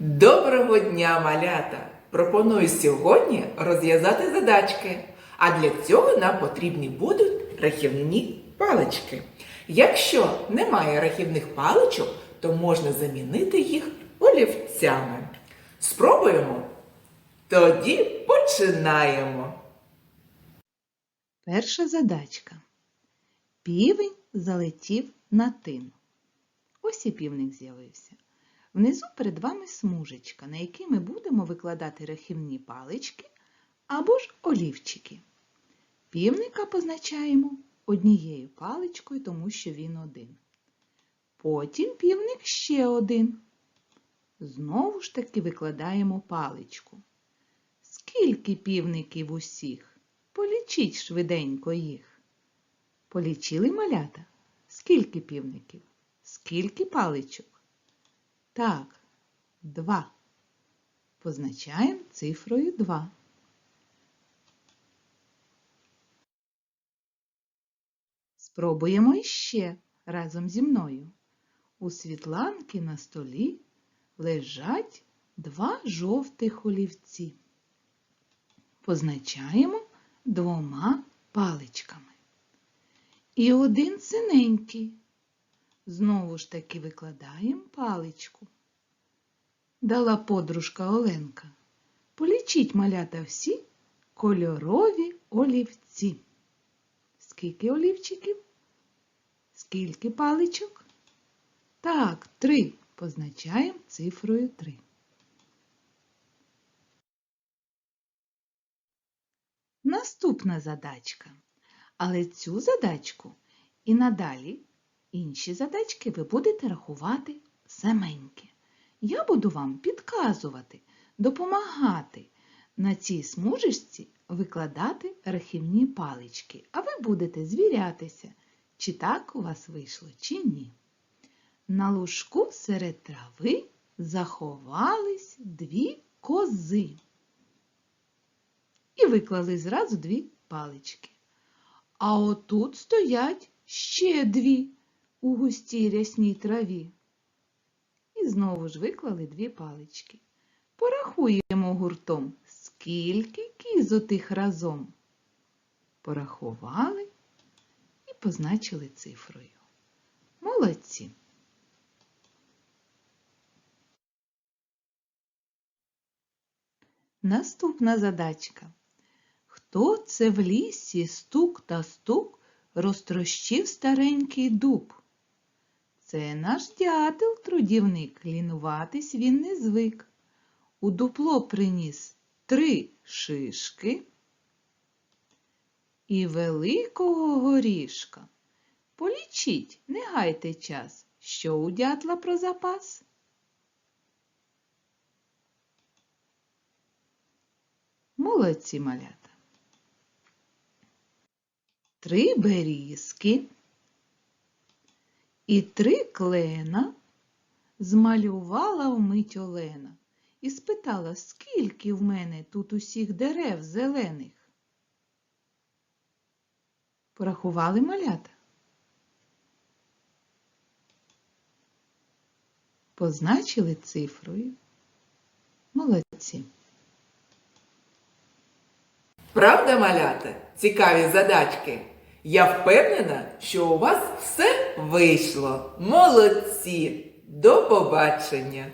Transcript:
Доброго дня, малята! Пропоную сьогодні розв'язати задачки. А для цього нам потрібні будуть рахівні палички. Якщо немає рахівних паличок, то можна замінити їх олівцями. Спробуємо? Тоді починаємо. Перша задачка. Півень залетів на тин. Ось і півник з'явився. Внизу перед вами смужечка, на якій ми будемо викладати рахівні палички або ж олівчики. Півника позначаємо однією паличкою, тому що він один. Потім півник ще один. Знову ж таки викладаємо паличку. Скільки півників усіх? Полічіть швиденько їх. Полічили малята? Скільки півників? Скільки паличок? Так, два. Позначаємо цифрою 2. Спробуємо іще разом зі мною. У Світланки на столі лежать два жовтих олівці. Позначаємо двома паличками. І один синенький. Знову ж таки викладаємо паличку. Дала подружка Оленка. Полічіть малята всі кольорові олівці. Скільки олівчиків? Скільки паличок? Так, три. Позначаємо цифрою три. Наступна задачка. Але цю задачку і надалі інші задачки ви будете рахувати саменьки. Я буду вам підказувати, допомагати на цій смужечці викладати рахівні палички, а ви будете звірятися, чи так у вас вийшло, чи ні. На лужку серед трави заховались дві кози і виклали зразу дві палички. А отут стоять ще дві у густій рясній траві. І знову ж виклали дві палички. Порахуємо гуртом, скільки кіз у тих разом. Порахували і позначили цифрою. Молодці! Наступна задачка. Хто це в лісі стук та стук розтрощив старенький дуб? Це наш дятел трудівник, лінуватись він не звик. У дупло приніс три шишки і великого горішка. Полічіть, не гайте час, що у дятла про запас. Молодці малята. Три берізки і три клена змалювала вмить Олена і спитала, скільки в мене тут усіх дерев зелених. Порахували малята? Позначили цифрою. Молодці. Правда, малята? Цікаві задачки. Я впевнена, що у вас все вийшло. Молодці! До побачення!